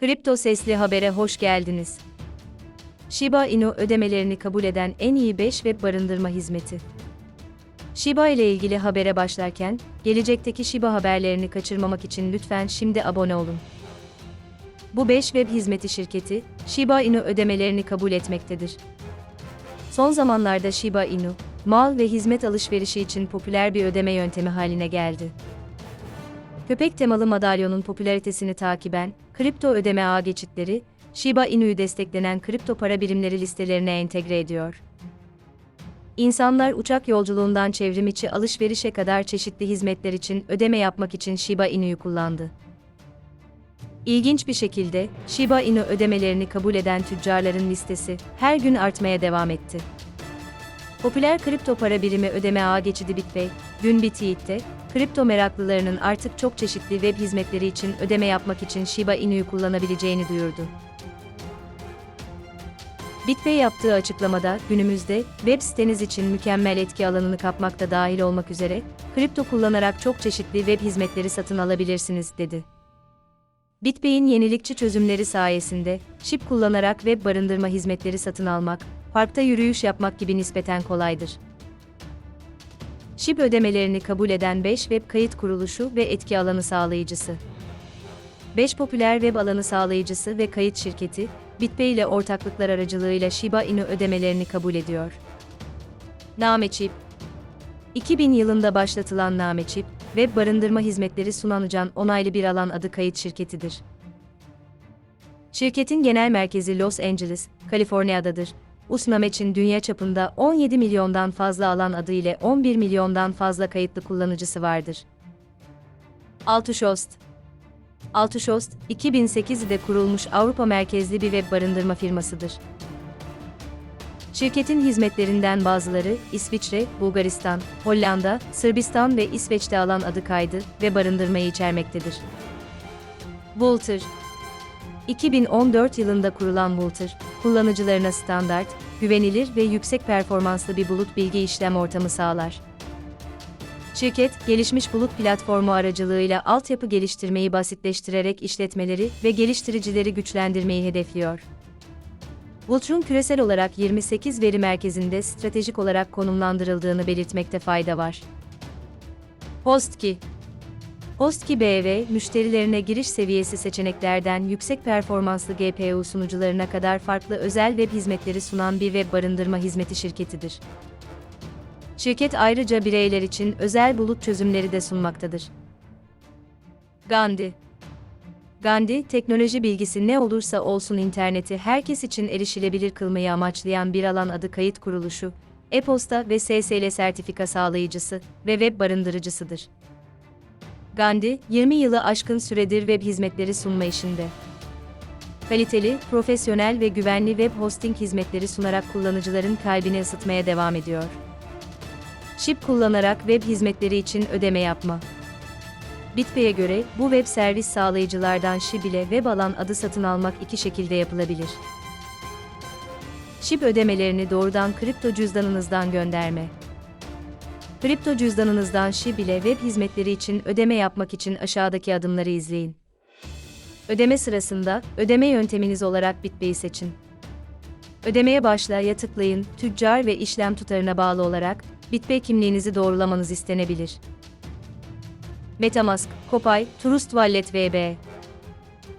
Kripto Sesli Haber'e hoş geldiniz. Shiba Inu ödemelerini kabul eden en iyi 5 web barındırma hizmeti. Shiba ile ilgili habere başlarken, gelecekteki Shiba haberlerini kaçırmamak için lütfen şimdi abone olun. Bu 5 web hizmeti şirketi, Shiba Inu ödemelerini kabul etmektedir. Son zamanlarda Shiba Inu, mal ve hizmet alışverişi için popüler bir ödeme yöntemi haline geldi. Köpek temalı madalyonun popülaritesini takiben, kripto ödeme ağ geçitleri, Shiba Inu'yu desteklenen kripto para birimleri listelerine entegre ediyor. İnsanlar uçak yolculuğundan çevrim içi alışverişe kadar çeşitli hizmetler için ödeme yapmak için Shiba Inu'yu kullandı. İlginç bir şekilde, Shiba Inu ödemelerini kabul eden tüccarların listesi her gün artmaya devam etti. Popüler kripto para birimi ödeme ağı geçidi BitPay, dün bir tweette, kripto meraklılarının artık çok çeşitli web hizmetleri için ödeme yapmak için Shiba Inu'yu kullanabileceğini duyurdu. BitPay yaptığı açıklamada, günümüzde, web siteniz için mükemmel etki alanını kapmakta dahil olmak üzere, kripto kullanarak çok çeşitli web hizmetleri satın alabilirsiniz, dedi. BitPay'in yenilikçi çözümleri sayesinde, SHIP kullanarak web barındırma hizmetleri satın almak, parkta yürüyüş yapmak gibi nispeten kolaydır. SHIP ödemelerini kabul eden 5 web kayıt kuruluşu ve etki alanı sağlayıcısı. 5 popüler web alanı sağlayıcısı ve kayıt şirketi, BitPay ile ortaklıklar aracılığıyla Shiba Inu ödemelerini kabul ediyor. Nameçip 2000 yılında başlatılan Nameçip, web barındırma hizmetleri sunan Ucan onaylı bir alan adı kayıt şirketidir. Şirketin genel merkezi Los Angeles, Kaliforniya'dadır. Usnameç'in dünya çapında 17 milyondan fazla alan adı ile 11 milyondan fazla kayıtlı kullanıcısı vardır. Altushost Altushost, 2008'de kurulmuş Avrupa merkezli bir web barındırma firmasıdır. Şirketin hizmetlerinden bazıları İsviçre, Bulgaristan, Hollanda, Sırbistan ve İsveç'te alan adı kaydı ve barındırmayı içermektedir. Vultr 2014 yılında kurulan Vultr, kullanıcılarına standart, güvenilir ve yüksek performanslı bir bulut bilgi işlem ortamı sağlar. Şirket, gelişmiş bulut platformu aracılığıyla altyapı geliştirmeyi basitleştirerek işletmeleri ve geliştiricileri güçlendirmeyi hedefliyor. Vultron küresel olarak 28 veri merkezinde stratejik olarak konumlandırıldığını belirtmekte fayda var. Hostkey Hostkey BV, müşterilerine giriş seviyesi seçeneklerden yüksek performanslı GPU sunucularına kadar farklı özel web hizmetleri sunan bir web barındırma hizmeti şirketidir. Şirket ayrıca bireyler için özel bulut çözümleri de sunmaktadır. Gandhi Gandhi, teknoloji bilgisi ne olursa olsun interneti herkes için erişilebilir kılmayı amaçlayan bir alan adı kayıt kuruluşu, e-posta ve SSL sertifika sağlayıcısı ve web barındırıcısıdır. Gandhi, 20 yılı aşkın süredir web hizmetleri sunma işinde. Kaliteli, profesyonel ve güvenli web hosting hizmetleri sunarak kullanıcıların kalbini ısıtmaya devam ediyor. Ship kullanarak web hizmetleri için ödeme yapma. BitPay'e göre bu web servis sağlayıcılardan SHIB ile web alan adı satın almak iki şekilde yapılabilir. SHIB ödemelerini doğrudan kripto cüzdanınızdan gönderme. Kripto cüzdanınızdan SHIB ile web hizmetleri için ödeme yapmak için aşağıdaki adımları izleyin. Ödeme sırasında ödeme yönteminiz olarak BitPay'i seçin. Ödemeye başlaya tıklayın, tüccar ve işlem tutarına bağlı olarak BitPay kimliğinizi doğrulamanız istenebilir. Metamask, Kopay, Trust Wallet VB.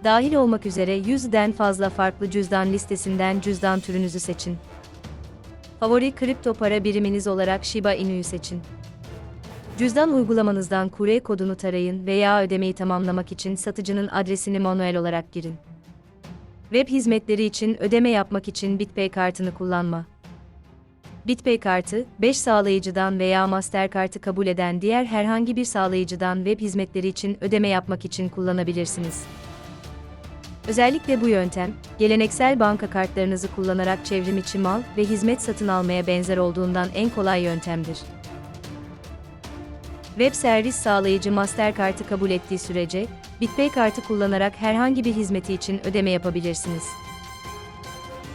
Dahil olmak üzere 100'den fazla farklı cüzdan listesinden cüzdan türünüzü seçin. Favori kripto para biriminiz olarak Shiba Inu'yu seçin. Cüzdan uygulamanızdan QR kodunu tarayın veya ödemeyi tamamlamak için satıcının adresini manuel olarak girin. Web hizmetleri için ödeme yapmak için BitPay kartını kullanma. BitPay kartı, 5 sağlayıcıdan veya Mastercard'ı kabul eden diğer herhangi bir sağlayıcıdan web hizmetleri için ödeme yapmak için kullanabilirsiniz. Özellikle bu yöntem, geleneksel banka kartlarınızı kullanarak çevrim içi mal ve hizmet satın almaya benzer olduğundan en kolay yöntemdir. Web servis sağlayıcı Mastercard'ı kabul ettiği sürece, BitPay kartı kullanarak herhangi bir hizmeti için ödeme yapabilirsiniz.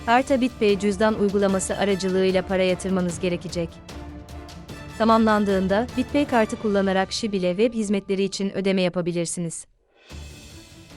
Karta BitPay cüzdan uygulaması aracılığıyla para yatırmanız gerekecek. Tamamlandığında BitPay kartı kullanarak ile web hizmetleri için ödeme yapabilirsiniz.